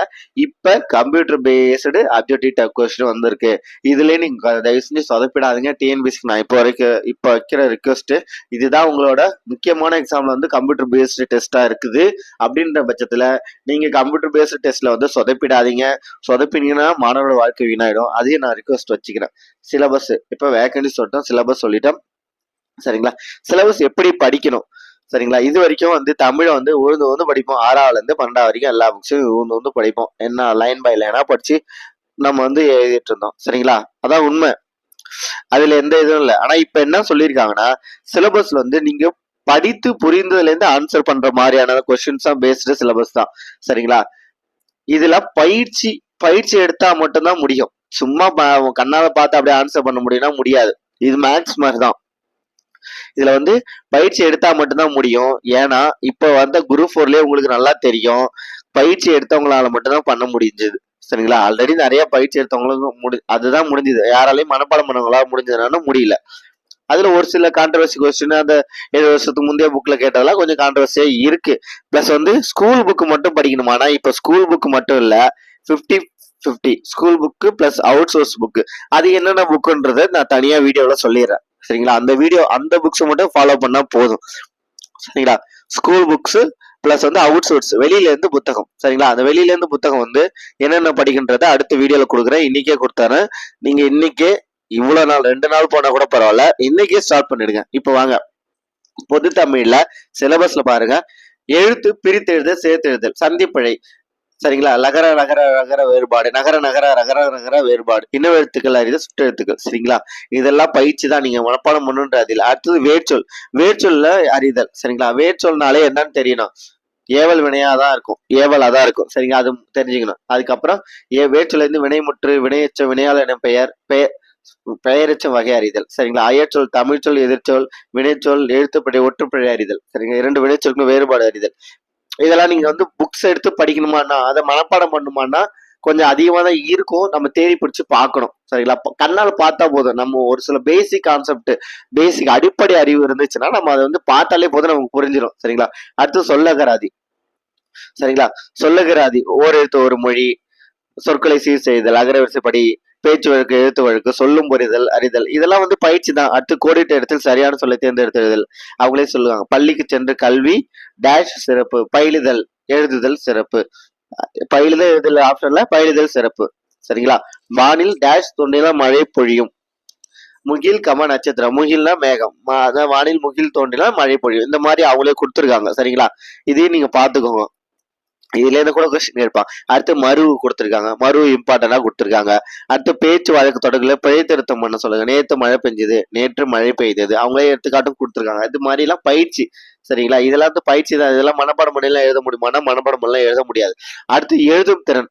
இப்போ computer based objective type question வந்திருக்கு. இதுலயே நீங்க தயவு செஞ்சு சொதப்பிடாதீங்க. டிஎன்பிசிக்கு நான் இப்போ வரைக்கும் இப்போ வைக்கிற ரிக்வஸ்ட் இதுதான் உங்களோட முக்கியமான எக்ஸாம்ல வந்து கம்ப்யூட்டர் பேஸ்டு டெஸ்டா இருக்குது. அப்படின்ற பட்சத்தில் நீங்க கம்ப்யூட்டர் பேஸ்டு டெஸ்ட்ல வந்து சொதப்பிடாதீங்க. சொதப்பினீங்கன்னா மாணவரோட வாழ்க்கை வீணாயிடும். அதையும் நான் ரிக்வஸ்ட் வச்சுக்கிறேன். சிலபஸ் இப்போ வேகன்சி சொல்லிட்டோம். சிலபஸ் சொல்லிட்டோம். சரிங்களா? சிலபஸ் எப்படி படிக்கணும்? சரிங்களா? இது வரைக்கும் வந்து தமிழை வந்து உழுந்து வந்து படிப்போம். ஆறாவதுல இருந்து பன்னெண்டாவது வரைக்கும் எல்லா புக்ஸையும் உழுந்து வந்து படிப்போம். என்ன லைன் பை லைனா படிச்சு நம்ம வந்து எழுதிட்டு இருந்தோம். சரிங்களா? அதான் உண்மை. அதுல எந்த இதுவும் இல்லை. ஆனா இப்ப என்ன சொல்லியிருக்காங்கன்னா சிலபஸ்ல வந்து நீங்க படித்து புரிந்ததுல இருந்து ஆன்சர் பண்ற மாதிரியான கொஸ்டின்ஸ் தான் பேஸ்டு சிலபஸ் தான். சரிங்களா? இதுல பயிற்சி பயிற்சி எடுத்தா மட்டும்தான் முடியும். சும்மா கண்ணால பார்த்து அப்படியே ஆன்சர் பண்ண முடியும்னா முடியாது. இது மேக்ஸ் மாதிரி தான். இதில் வந்து பயிற்சி எடுத்தால் மட்டும்தான் முடியும். ஏன்னா இப்போ வந்த குரூப் ஃபோர்லேயே உங்களுக்கு நல்லா தெரியும். பயிற்சி எடுத்தவங்களால மட்டும்தான் பண்ண முடிஞ்சது. சரிங்களா? ஆல்ரெடி நிறைய பயிற்சி எடுத்தவங்களுக்கு முடி அதுதான் முடிஞ்சது. யாராலையும் மனப்பாடம் பண்ணவங்களா முடிஞ்சதுனால முடியல. அதில் ஒரு சில கான்ட்ரவர்சி கொஸ்டின் அந்த ஏழு வருஷத்துக்கு முந்தைய புக்கில் கேட்டதெல்லாம் கொஞ்சம் கான்ட்ரவர்சியாக இருக்கு. ப்ளஸ் வந்து ஸ்கூல் புக்கு மட்டும் படிக்கணுமா? ஆனால் இப்போ ஸ்கூல் புக்கு மட்டும் இல்லை. Fifty fifty school book plus out source book அது என்னென்ன புக்குன்றதை நான் தனியாக வீடியோவில் சொல்லிடுறேன். சரிங்களா? அந்த வீடியோ அந்த புக்ஸ் மட்டும் ஃபாலோ பண்ணா போதும். சரிங்களா? ஸ்கூல் புக்ஸ் பிளஸ் வந்து அவுட் சோர்ஸ் வெளியிலேருந்து புத்தகம். சரிங்களா? அந்த வெளியிலேருந்து புத்தகம் வந்து என்னென்ன படிக்கின்றத அடுத்த வீடியோவில் கொடுக்குறேன். இன்னைக்கே கொடுத்தாரேன் நீங்க இன்னைக்கே இவ்வளோ நாள் ரெண்டு நாள் போனால் கூட பரவாயில்ல. இன்னைக்கே ஸ்டார்ட் பண்ணிடுங்க. இப்போ வாங்க. பொது தமிழில் சிலபஸ்ல பாருங்க. எழுத்து பிரித்தெழுதல் சேர்த்தெழுதல் சந்திப்பிழை. சரிங்களா? லகர நகர நகர வேறுபாடு. நகர நகர நகர நகர வேறுபாடு. இன்ன எழுத்துக்கள் அறிதல் சுட்டு எழுத்துக்கள் சரிங்களா? இதெல்லாம் பயிற்சி தான் நீங்க மனப்பாடம் பண்ணுன்ற அதில் அடுத்தது வேர்ச்சொல். வேர்ச்சொல்ல அறிதல். சரிங்களா? வேர்ச்சொல்னாலே என்னன்னு தெரியணும். ஏவல் வினையா தான் இருக்கும். ஏவலா தான் இருக்கும். சரிங்களா? அது தெரிஞ்சுக்கணும். அதுக்கப்புறம் ஏ வேர்ச்சொல்ல இருந்து வினைமுற்று வினையச்ச வினையால் என பெயர் பெயர் பெயரச்சம் வகை அறிதல். சரிங்களா? அயற்சொல் தமிழ்ச்சொல் எதிர்ச்சொல் வினைச்சொல் எழுத்துப்படை ஒற்றுப்படை அறிதல். சரிங்களா இரண்டு வினைச்சொல்லுக்கும் வேறுபாடு அறிதல். இதெல்லாம் நீங்க வந்து புக்ஸ் எடுத்து படிக்கணுமான்னா அதை மனப்பாடம் பண்ணுமான்னா கொஞ்சம் அதிகமாக தான் இருக்கும். நம்ம தேடி பிடிச்சி பார்க்கணும். சரிங்களா? கண்ணால் பார்த்தா போதும். நம்ம ஒரு சில பேசிக் கான்செப்ட் பேசிக் அடிப்படை அறிவு இருந்துச்சுன்னா நம்ம அதை வந்து பார்த்தாலே போதும் நமக்கு புரிஞ்சிடும். சரிங்களா? அடுத்து சொல்லகராதி. சரிங்களா? சொல்லகராதி ஓர் எழுத்து ஒரு மொழி சொற்களை சீர் செய்தல் அகரவரிசைப்படி பேச்சு வழக்கு எழுத்து வழக்கு சொல்லும் புரிதல் அறிதல் இதெல்லாம் வந்து பயிற்சி தான். அடுத்து கோடிட்ட இடத்தில் சரியான சொல்லை தேர்ந்தெடுத்தெழுதல் அவங்களே சொல்லுவாங்க பள்ளிக்கு சென்று கல்வி டேஷ் சிறப்பு பயிலுதல் எழுதுதல் சிறப்பு. பயிலுதல் எழுதுதல் ஆப்ஷன்ல பயிலுதல் சிறப்பு. சரிங்களா? வானில் டேஷ் தோன்றினா மழை பொழியும். முகில் கம நட்சத்திரம் முகில்னா மேகம். அதான் வானில் முகில் தோன்றினா மழை பொழியும். இந்த மாதிரி அவங்களே கொடுத்துருக்காங்க. சரிங்களா? இதையும் நீங்க பாத்துக்கோங்க இதுல இருந்து கூட கொஸ்டின் கேட்பான். அடுத்து மறு கொடுத்துருக்காங்க. மறு இம்பார்ட்டண்டா கொடுத்துருக்காங்க. அடுத்து பேச்சு வழக்கு தொடர்களை பிழை திருத்தம் பண்ண சொல்லுங்க. நேற்று மழை பெஞ்சது. நேற்று மழை பெய்தது. அவங்களே எடுத்துக்காட்டும் கொடுத்துருக்காங்க. இது மாதிரி எல்லாம் பயிற்சி. சரிங்களா? இதெல்லாம் வந்து பயிற்சி தான். இதெல்லாம் மனப்பாடம் பண்ணலாம் எழுத முடியுமானா மனப்பாடம் பண்ணலாம் எழுத முடியாது. அடுத்து எழுதும் திறன்.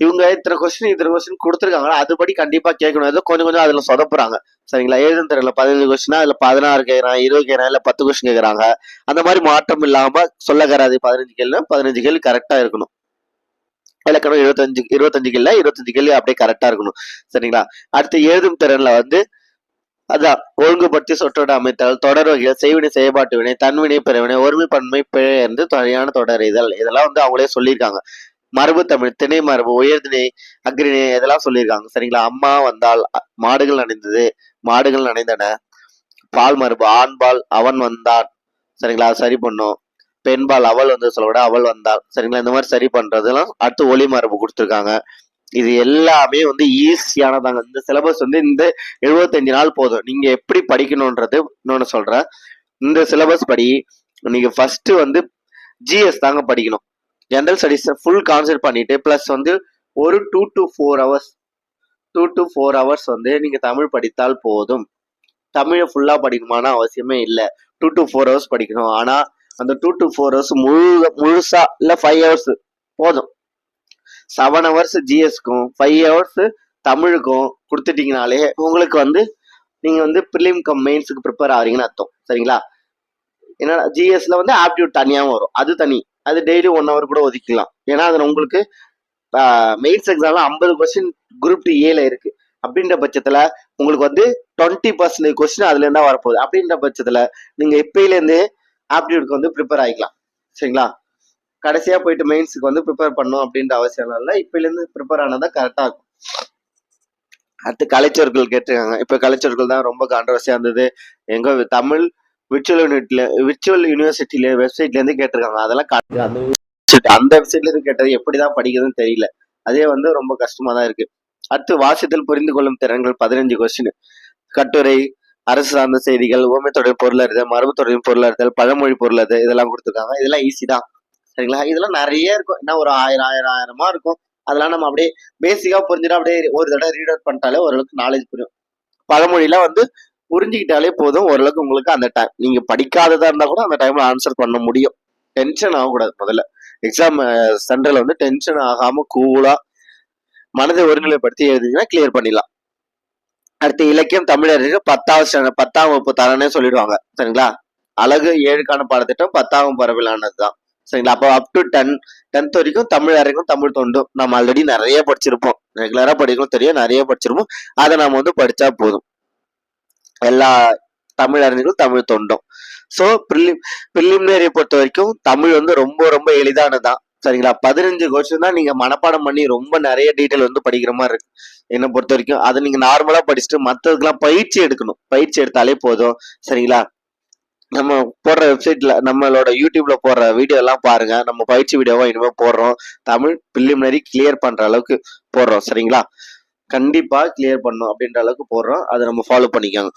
இவங்க இத்தனை கொஸ்டின் இத்தனை கொஸ்டின் கொடுத்துருக்காங்க அதுபடி கண்டிப்பா கேட்கணும். ஏதோ கொஞ்சம் கொஞ்சம் அதுல சொதப்புறாங்க. சரிங்களா? எழுதும் தெரியல. பதினஞ்சு கொஸ்டினா அதுல பதினாறு கேட்கறாங்க இருபது கேட்கறாங்க இல்ல பத்து கொஸ்டின் கேட்கறாங்க. அந்த மாதிரி மாற்றம் இல்லாம சொல்ல கராது. பதினஞ்சு கேள்வி பதினஞ்சு கேள்வி கரெக்டா இருக்கணும். இலக்கணம் இருபத்தஞ்சு இருபத்தஞ்சு கேள்வி இருபத்தஞ்சு கேள்வி அப்படியே கரெக்டா இருக்கணும். சரிங்களா? அடுத்து எழுதும் திறன்ல வந்து அதான் ஒழுங்குபடுத்தி சொற்றோட அமைத்தல் தொடர் வகைகள் செய்வினை செயல்பாட்டு வினை தன்வினை பிறவினை ஒருமை பன்மை பிழை என்று தனியான தொடர் இதழ். இதெல்லாம் வந்து அவங்களே சொல்லியிருக்காங்க. மரபு தமிழ் திணை மரபு உயர்திணை அக்ரிணை இதெல்லாம் சொல்லியிருக்காங்க. சரிங்களா? அம்மா வந்தால் மாடுகள் நனைந்தது மாடுகள் நனைந்தன. பால் மரபு ஆண்பால் அவன் வந்தான் சரிங்களா? சரி பண்ணும். பெண்பால் அவள் வந்து சொல்ல விட அவள் வந்தாள் சரிங்களா? இந்த மாதிரி சரி பண்றதுலாம் அடுத்து ஒளி மரபு கொடுத்துருக்காங்க. இது எல்லாமே வந்து ஈஸியானதாங்க. இந்த சிலபஸ் வந்து இந்த எழுபத்தஞ்சு நாள் போதும். நீங்க எப்படி படிக்கணும்ன்றது இன்னொன்னு சொல்றேன். இந்த சிலபஸ் படி நீங்க ஃபர்ஸ்ட் வந்து ஜிஎஸ் தாங்க படிக்கணும். ஜென்ரல் ஸ்டடீஸை ஃபுல் கான்சென்ட் பண்ணிட்டு ப்ளஸ் வந்து ஒரு two to four hours two to four hours வந்து நீங்கள் தமிழ் படித்தால் போதும். தமிழை ஃபுல்லாக படிக்கணுமான அவசியமே இல்லை. டூ டு ஃபோர் ஹவர்ஸ் படிக்கணும். ஆனால் அந்த டூ டு ஃபோர் ஹவர்ஸ் முழு முழுசா இல்லை ஃபைவ் ஹவர்ஸ் போதும். செவன் ஹவர்ஸ் ஜிஎஸ்க்கும் ஃபைவ் ஹவர்ஸ் தமிழுக்கும் கொடுத்துட்டீங்கனாலே உங்களுக்கு வந்து நீங்கள் வந்து ப்ரிலிம் கம் மெயின்ஸுக்கு ப்ரிப்பேர் ஆகிறீங்கன்னு அர்த்தம். சரிங்களா? ஏன்னா ஜிஎஸ்ல வந்து ஆப்டியூட் தனியாகவும் வரும். அது தனி. அது டெய்லி ஒன் ஹவர் கூட ஒதுக்கலாம் ஏன்னா அதில் உங்களுக்கு மெயின்ஸ் எக்ஸாம்ல ஐம்பது கொஸ்டின் குரூப் டி ஏல இருக்கு. அப்படின்ற பட்சத்துல உங்களுக்கு வந்து டுவெண்ட்டி பர்சன்டேஜ் கொஸ்டின் அதுல இருந்தா வரப்போகுது. அப்படின்ற பட்சத்துல நீங்க இப்பயில ஆப்டிடியூட்க்கு வந்து ப்ரிப்பேர் ஆகிக்கலாம் சரிங்களா? கடைசியா போயிட்டு மெயின்ஸுக்கு வந்து ப்ரிப்பேர் பண்ணும் அப்படின்ற அவசியம் இல்லை. இப்பயில ப்ரிப்பேர் ப்ரிப்பேர் தான் கரெக்டா இருக்கும். அடுத்து கலைச்சொற்கள் கேட்டிருக்காங்க. இப்ப கலைச்சொற்கள் தான் ரொம்ப கான்ட்ரவர்சியா இருந்தது. எங்க தமிழ் விர்ச்சுவல் யூனிட்ல விர்ச்சுவல் யூனிவர்சிட்டில வெப்சைட்ல இருந்து கேட்டிருக்காங்க. அதெல்லாம் அந்த website- அந்த வெப்சைட்ல இருந்து கேட்டது எப்படிதான் படிக்கிறதுன்னு தெரியல. அதே வந்து ரொம்ப கஷ்டமா தான் இருக்கு. அடுத்து வாசித்தல் புரிந்து கொள்ளும் திறன்கள் பதினஞ்சு கொஸ்டின் கட்டுரை அரசு சார்ந்த செய்திகள் ஓமைத்தொடர் பொருளறிதல் மரபுத்தொடரின் பொருளறிதல் பழமொழி பொருளறிதல் இதெல்லாம் கொடுத்துருக்காங்க. இதெல்லாம் ஈஸி தான். சரிங்களா? இதெல்லாம் நிறைய இருக்கும். என்ன ஒரு ஆயிரம் ஆயிரம் ஆயிரமா இருக்கும். அதெல்லாம் நம்ம அப்படியே பேசிக்கா புரிஞ்சுட்டு அப்படியே ஒரு தடவை ரீட் அவுட் பண்ணிட்டாலே ஓரளவுக்கு நாலேஜ் புரியும். பழமொழிலாம் வந்து புரிஞ்சுக்கிட்டாலே போதும். ஓரளவுக்கு உங்களுக்கு அந்த டைம் நீங்க படிக்காததா இருந்தா கூட அந்த டைம்ல ஆன்சர் பண்ண முடியும். டென்ஷன் ஆகக்கூடாது முதல்ல. எக்ஸாம் சென்டர்ல வந்து டென்ஷன் ஆகாம கூலா மனதை ஒருநிலைப்படுத்தி எழுதிங்கன்னா கிளியர் பண்ணிடலாம். அடுத்து இலக்கியம் தமிழருக்கு பத்தாவது standard, பத்தாம் வகுப்பு தரனே சொல்லிடுவாங்க. சரிங்களா? அழகு ஏழுக்கான பாடத்திட்டம் பத்தாம் பரவிலானது தான் சரிங்களா? அப்போ அப் டு டென் டென்த் வரைக்கும் தமிழ் வரைக்கும் தமிழ் தொண்டும். நம்ம ஆல்ரெடி நிறைய படிச்சிருப்போம். ரெகுலரா படிக்கணும் தெரியும் நிறைய படிச்சிருப்போம். அதை நம்ம வந்து படிச்சா போதும். எல்லா தமிழ் அறிஞர்களும் தமிழ் தொண்டும். ஸோ ப்ரிலிம் ப்ரிலிமினரியை பொறுத்த வரைக்கும் தமிழ் வந்து ரொம்ப ரொம்ப எளிதானதான் சரிங்களா? பதினஞ்சு கொஸ்டின் தான் நீங்க மனப்பாடம் பண்ணி ரொம்ப நிறைய டீட்டெயில் வந்து படிக்கிற மாதிரி இருக்கு. என்னை பொறுத்த வரைக்கும் அதை நீங்க நார்மலா படிச்சுட்டு மற்றதுக்கெல்லாம் பயிற்சி எடுக்கணும். பயிற்சி எடுத்தாலே போதும். சரிங்களா? நம்ம போடுற வெப்சைட்ல நம்மளோட யூடியூப்ல போடுற வீடியோ எல்லாம் பாருங்க. நம்ம பயிற்சி வீடியோவா இனிமே போடுறோம். தமிழ் ப்ரிலிமினரி கிளியர் பண்ற அளவுக்கு போடுறோம். சரிங்களா? கண்டிப்பா கிளியர் பண்ணும் அப்படின்ற அளவுக்கு போடுறோம். அதை நம்ம ஃபாலோ பண்ணிக்கோங்க.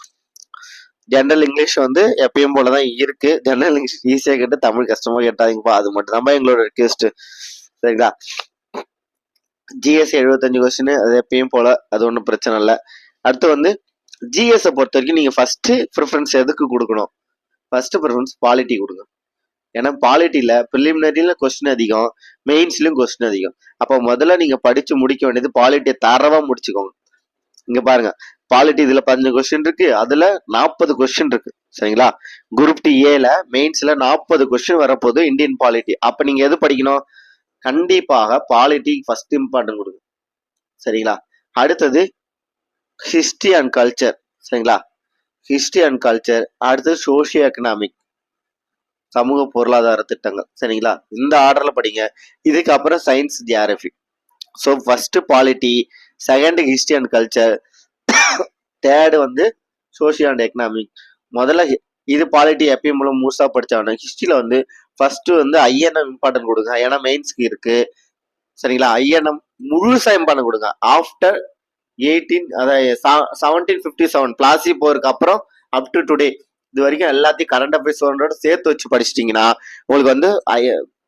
ஜென்ரல் இங்கிலீஷ் வந்து எப்பயும் போலதான் இருக்கு. ஜென்ரல் இங்கிலீஷ் ஈஸியாக கேட்டு தமிழ் கஷ்டமாக கேட்டாதீங்கப்பா அது மட்டும் தான் எங்களோட ரிக்வெஸ்ட் சரிங்களா? ஜிஎஸ் எழுபத்தஞ்சு கொஸ்டின் அது எப்பயும் போல அது ஒன்றும் பிரச்சனை இல்லை. அடுத்து வந்து ஜிஎஸ் பொறுத்த வரைக்கும் நீங்கள் ஃபஸ்ட்டு ப்ரிஃபரன்ஸ் எதுக்கு கொடுக்கணும்? ஃபஸ்ட்டு ப்ரிஃபரன்ஸ் பாலிட்டி கொடுங்க. ஏன்னா பாலிட்டியில் ப்ரிலிமினரியில் கொஸ்டின் அதிகம் மெயின்ஸ்லையும் கொஸ்டின் அதிகம். அப்போ முதல்ல நீங்கள் படித்து முடிக்க வேண்டியது பாலிட்டியை தரவாக முடிச்சுக்கோங்க. இங்க பாருங்க. பாலிட்டி இதுல பதினஞ்சு கொஸ்டின் இருக்கு. அதுல நாற்பது கொஸ்டின் இருக்கு. சரிங்களா? குரூப் டி ஏல மெயின்ஸ்ல நாற்பது கொஸ்டின் வரப்போது இந்தியன் பாலிட்டி அப்ப நீங்க எது படிக்கணும்? கண்டிப்பாக பாலிட்டி ஃபர்ஸ்ட் இம்பார்ட்டன்ட் கொடுங்க. சரிங்களா? அடுத்தது ஹிஸ்டரி அண்ட் கல்ச்சர் சரிங்களா? ஹிஸ்டரி அண்ட் கல்ச்சர் அடுத்தது சோசியோ எக்கனாமிக் சமூக பொருளாதார திட்டங்கள். சரிங்களா? இந்த ஆர்டர்ல படிங்க. இதுக்கப்புறம் science geography so first polity second history and culture third வந்து சோஷியல் அண்ட் எக்கனாமிக் முதல்ல இது பாலிட்டி எப்பயும் மூலம் முழுசாக படிச்சாகணும் ஹிஸ்ட்ரியில் வந்து ஃபஸ்ட்டு வந்து ஐஎன்எம் இம்பார்ட்டன்ட் கொடுங்க. ஏன்னா மெயின்ஸ்க்கு இருக்குது சரிங்களா? ஐஎன்எம் முழுசாக இம்பார்ட்டன்ட் கொடுங்க. ஆஃப்டர் எயிட்டீன் அதாவது செவன்டீன் ஃபிஃப்டி செவன் பிளாசி போருக்கு அப்புறம் அப் டு டுடே இது வரைக்கும் எல்லாத்தையும் கரண்ட் அஃபேர்ஸ் ஓட சேர்த்து வச்சு படிச்சிட்டிங்கன்னா உங்களுக்கு வந்து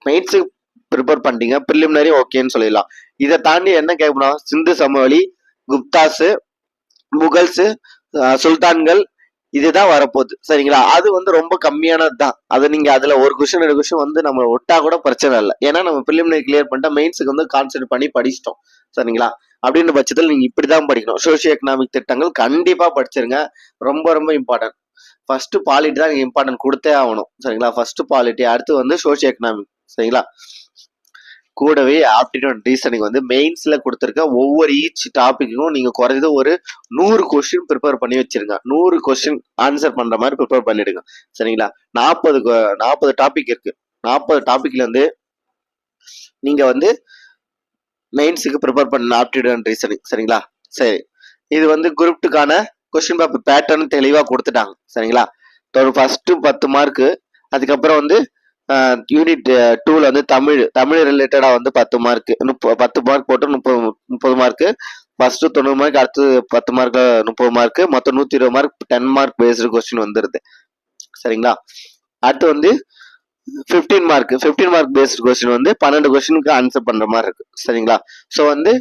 மெயின்ஸுக்கு ப்ரிப்பேர் பண்ணிட்டீங்க. ப்ரிலிமினரி ஓகேன்னு சொல்லிடலாம். இதை தாண்டி என்ன கேட்கணும் சிந்து சமவெளி குப்தாஸு முகல்ஸு சுல்தான்கள் இதுதான் வரப்போகுது. சரிங்களா? அது வந்து ரொம்ப கம்மியானது தான் அது நீங்க அதுல ஒரு கொஸ்டின் ரெண்டு கொஷின் வந்து நம்ம ஒட்டா கூட பிரச்சனை இல்லை. ஏன்னா நம்ம ப்ரிலிமினரி கிளியர் பண்ணிட்டா மெயின்ஸுக்கு வந்து கான்சென்ட் பண்ணி படிச்சிட்டோம். சரிங்களா? அப்படின்ற பட்சத்தில் நீங்க இப்படிதான் படிக்கணும். சோசியோ எக்கனாமிக் திட்டங்கள் கண்டிப்பா படிச்சிருங்க. ரொம்ப ரொம்ப இம்பார்ட்டன்ட் ஃபர்ஸ்ட் பாலிட்டி தான் நீங்க இம்பார்ட்டன்ட் கொடுத்தே ஆகணும். சரிங்களா? ஃபர்ஸ்ட் பாலிட்டி அடுத்து வந்து சோசியோ எக்கனாமிக் சரிங்களா? கூடவே ஆப்டிடியூட் ரீசனிங் வந்து மெயின்ஸில் கொடுத்துருக்க ஒவ்வொரு ஈச் டாப்பிக்கும் நீங்கள் குறைஞ்சது ஒரு நூறு கொஸ்டின் ப்ரிப்பேர் பண்ணி வச்சிருங்க. நூறு கொஸ்டின் ஆன்சர் பண்ணுற மாதிரி ப்ரிப்பேர் பண்ணிடுங்க. சரிங்களா? நாற்பது நாற்பது டாபிக் இருக்குது நாற்பது டாப்பிக்லேருந்து நீங்கள் வந்து மெயின்ஸுக்கு ப்ரிப்பேர் பண்ண ஆப்டிடியூட் ரீசனிங் சரிங்களா? சரி. இது வந்து குரூப் டூக்கான கொஸ்டின் பேப்பர் பேட்டர்ன் தெளிவாக கொடுத்துட்டாங்க. சரிங்களா? ஃபஸ்ட்டு பத்து மார்க்கு அதுக்கப்புறம் வந்து யூனிட் டூவில் வந்து தமிழ் தமிழ் ரிலேட்டடாக வந்து பத்து மார்க் பத்து மார்க் போட்டு முப்பது முப்பது மார்க்கு ஃபஸ்ட்டு தொண்ணூறு மார்க் அடுத்து பத்து மார்க் முப்பது மார்க்கு மொத்தம் நூற்றி இருபது mark ten mark based question வந்துடுது சரிங்களா? அடுத்து வந்து fifteen mark fifteen mark based question வந்து பன்னெண்டு கொஸ்டினுக்கு ஆன்சர் பண்ணுற மாதிரி இருக்கு. சரிங்களா? ஸோ வந்து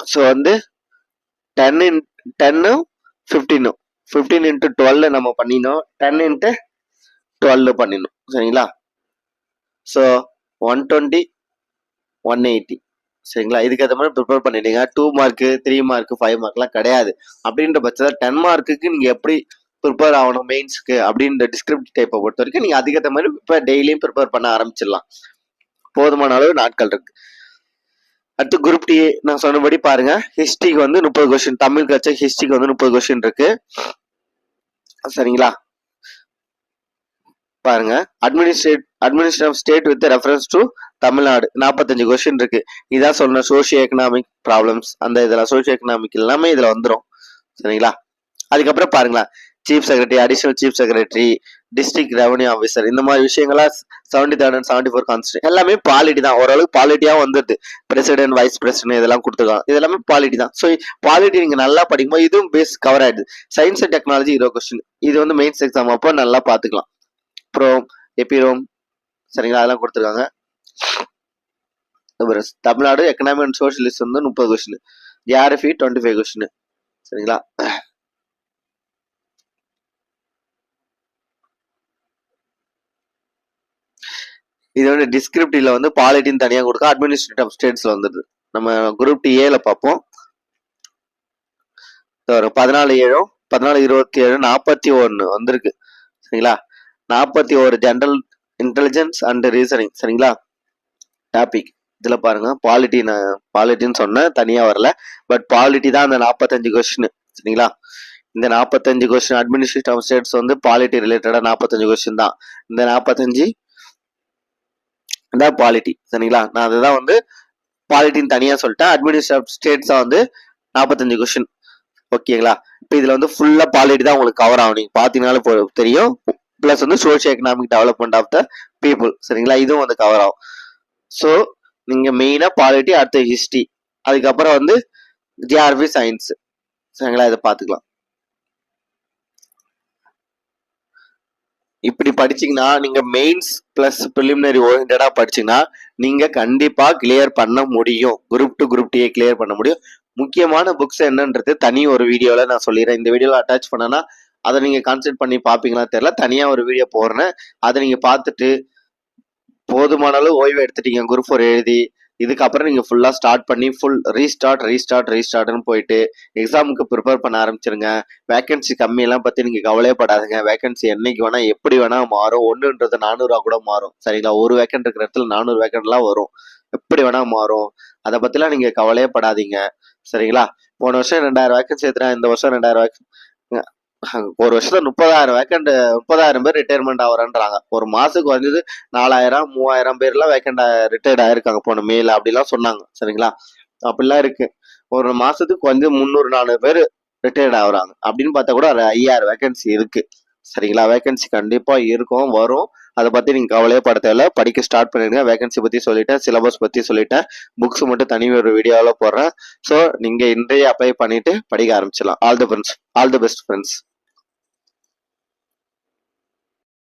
ஸோ வந்து டென் இன் டென்னு ஃபிஃப்டீனும் ஃபிஃப்டீன் இன்ட்டு டுவெல் நம்ம பண்ணினோம். டென் இன்ட்டு டுவெல் பண்ணிடணும். சரிங்களா? So one twenty one eighty சரிங்களா? இதுக்கு ஏற்ற மாதிரி ப்ரிப்பேர் பண்ணிட்டீங்க. Two mark three mark five மார்க்லாம் கிடையாது. அப்படின்ற பட்சத்தில் டென் மார்க்குக்கு நீங்கள் எப்படி ப்ரிப்பேர் ஆகணும் மெயின்ஸ்க்கு அப்படின்ற டிஸ்கிரிப்ட் டைப்பை பொறுத்த வரைக்கும் நீங்கள் அதுக்கேற்ற மாதிரி இப்போ டெய்லியும் ப்ரிப்பேர் பண்ண ஆரம்பிச்சிடலாம். போதுமான அளவு நாட்கள் இருக்கு. அடுத்து குரூப் டி நான் சொன்னபடி பாருங்க. ஹிஸ்ட்ரிக்கு வந்து முப்பது கொஸ்டின் தமிழ் கட்ச ஹிஸ்ட்ரிக்கு வந்து முப்பது கொஸ்டின் இருக்கு. சரிங்களா? பாருங்க. Administrate administrate state with reference to Tamil Nadu. நாற்பத்தஞ்சு கொஸ்டின் இருக்கு. இதான் சொன்ன சோஷியோ எக்கனாமிக் ப்ராப்ளம்ஸ் அந்த இதெல்லாம் சோஷியோ எக்கனாமிக் எல்லாமே இதில் வந்துடும் சரிங்களா? அதுக்கப்புறம் பாருங்களேன் chief secretary additional chief secretary district revenue officer இந்த மாதிரி விஷயங்கள்லாம் seventy third and seventy four constitution எல்லாமே பாலிட்டி தான். ஓரளவுக்கு பாலிட்டியாக வந்துருது. பிரசிடென்ட் வைஸ் பிரசிடென்ட் இதெல்லாம் கொடுத்துருக்காங்க. இது எல்லாமே பாலிட்டி தான். ஸோ பாலிட்டி நீங்கள் நல்லா படிக்கும்போது இதுவும் பேஸ் கவர் ஆயிடுது. சயின்ஸ் அண்ட் டெக்னாலஜி இருபது கொஸ்டின் இது வந்து மெயின்ஸ் எக்ஸாம் அப்போ நல்லா பார்த்துக்கலாம். ப்ரோம் எபிரோம் சரிங்களா? அதெல்லாம் கொடுத்துருக்காங்க. தமிழ்நாடு எக்கனாமி அண்ட் சோஷியலிஸ்ட் வந்து முப்பது கொஸ்டின் ஜிஆர்எஃபி டுவெண்ட்டி ஃபைவ் கொஸ்டின் சரிங்களா? இது வந்து டிஸ்கிரிப்டிவ்ல வந்து பாலிட்டின்னு தனியாக கொடுக்க அட்மினிஸ்ட்ரேட்டிவ் ஸ்டேட்ஸ்ல வந்துடுது நம்ம குரூப் டி ஏல பார்ப்போம். பதினாலு ஏழும் பதினாலு இருபத்தி ஏழு நாற்பத்தி ஒன்று வந்திருக்கு. சரிங்களா? நாற்பத்தி ஒரு ஜென்ரல் இன்டெலிஜென்ஸ் அண்ட் ரீசனிங் சரிங்களா? டாபிக் இதில் பாருங்க. பாலிட்டி நான் பாலிட்டின்னு சொன்னேன். தனியாக வரல. பட் பாலிட்டி தான் அந்த நாற்பத்தஞ்சு கொஸ்டின் சரிங்களா? இந்த நாற்பத்தஞ்சு கொஸ்டின் அட்மினிஸ்ட்ரேட்டிவ் ஸ்டேட்ஸ் வந்து பாலிட்டி ரிலேட்டடாக நாற்பத்தஞ்சு கொஸ்டின் தான். இந்த நாற்பத்தஞ்சு தான் பாலிட்டி சரிங்களா? நான் அதுதான் வந்து பாலிட்டின்னு தனியாக சொல்லிட்டேன். அட்மினிஸ்ட்ரேட்டிவ் ஸ்டேட்ஸா வந்து நாற்பத்தஞ்சு கொஸ்டின் ஓகேங்களா? இப்போ இதில் வந்து ஃபுல்லாக பாலிட்டி தான் உங்களுக்கு கவர் ஆகும். நீங்கள் பார்த்தீங்கனாலும் போ- தெரியும். பிளஸ் வந்து socio economic development of the people சரிங்களா? இதுவும் வந்து கவர் ஆகும். ஸோ நீங்கள் மெயினாக பாலிட்டி அடுத்த ஹிஸ்ட்ரி அதுக்கப்புறம் வந்து ஜிஆர்பி சயின்ஸ் சரிங்களா? இதை பார்த்துக்கலாம். இப்படி படிச்சீங்கன்னா நீங்க மெயின்ஸ் பிளஸ் ப்ரிலிமினரி ஓரியன்டா படிச்சீங்கன்னா நீங்க கண்டிப்பா கிளியர் பண்ண முடியும். Group two group two A clear பண்ண முடியும். முக்கியமான புக்ஸ் என்னன்றது தனி ஒரு வீடியோவில் நான் சொல்லிடுறேன். இந்த வீடியோவில் அட்டாச் பண்ணனா அதை நீங்கள் கான்சென்ட் பண்ணி பார்ப்பீங்களா தெரில தனியாக ஒரு வீடியோ போடுறேன். அதை நீங்கள் பார்த்துட்டு போதுமான அளவு ஓய்வு எடுத்துட்டீங்க. குரூப் ஃபோர் எழுதி இதுக்கப்புறம் நீங்கள் ஃபுல்லாக ஸ்டார்ட் பண்ணி ஃபுல் ரீஸ்டார்ட் ரீஸ்டார்ட் ரீஸ்டார்ட்னு போயிட்டு எக்ஸாமுக்கு ப்ரிப்பேர் பண்ண ஆரம்பிச்சிருங்க. வேகன்சி கம்மியெல்லாம் பற்றி நீங்கள் கவலையப்படாதுங்க வேகன்சி என்னைக்கு வேணால் எப்படி வேணால் மாறும். ஒன்றுன்றது நானூறுவா கூட மாறும். சரிங்களா? ஒரு வேக்கன்ட் இருக்கிற இடத்துல நானூறு வேக்கன்ட்லாம் வரும். எப்படி வேணால் மாறும். அதை பற்றிலாம் நீங்கள் கவலையே படாதீங்க. சரிங்களா? போன வருஷம் ரெண்டாயிரம் வேக்கன்சி ஏத்துறேன் இந்த வருஷம் ரெண்டாயிரம் வேக்கன் ஒரு வருஷத்துல முப்பதாயிரம் வேக்கண்ட் முப்பதாயிரம் பேர் ரிட்டையர்மெண்ட் ஆகிறான்றாங்க ஒரு மாசத்துக்கு வந்தது நாலாயிரம் மூவாயிரம் பேர்லாம் வேக்கண்ட் ரிட்டையர்ட் ஆயிருக்காங்க. போன மேல அப்படிலாம் சொன்னாங்க. சரிங்களா? அப்படிலாம் இருக்கு. ஒரு மாசத்துக்கு வந்து முந்நூறு நானூறு பேர் ரிட்டையர்ட் ஆகுறாங்க. அப்படின்னு பார்த்தா கூட ஒரு ஐயாயிரம் வேகன்சி இருக்கு. சரிங்களா? வேகன்சி கண்டிப்பா இருக்கும் வரும். அதை பத்தி நீங்க கவலையே பட தேவையில்ல படிக்க ஸ்டார்ட் பண்ணிடுங்க. வேகன்சி பத்தி சொல்லிட்டேன் சிலபஸ் பத்தி சொல்லிட்டேன். புக்ஸ் மட்டும் தனி ஒரு வீடியோவில் போடுறேன். ஸோ நீங்க இன்றைய அப்ளை பண்ணிட்டு படிக்க ஆரம்பிச்சிடலாம். All the friends all the best friends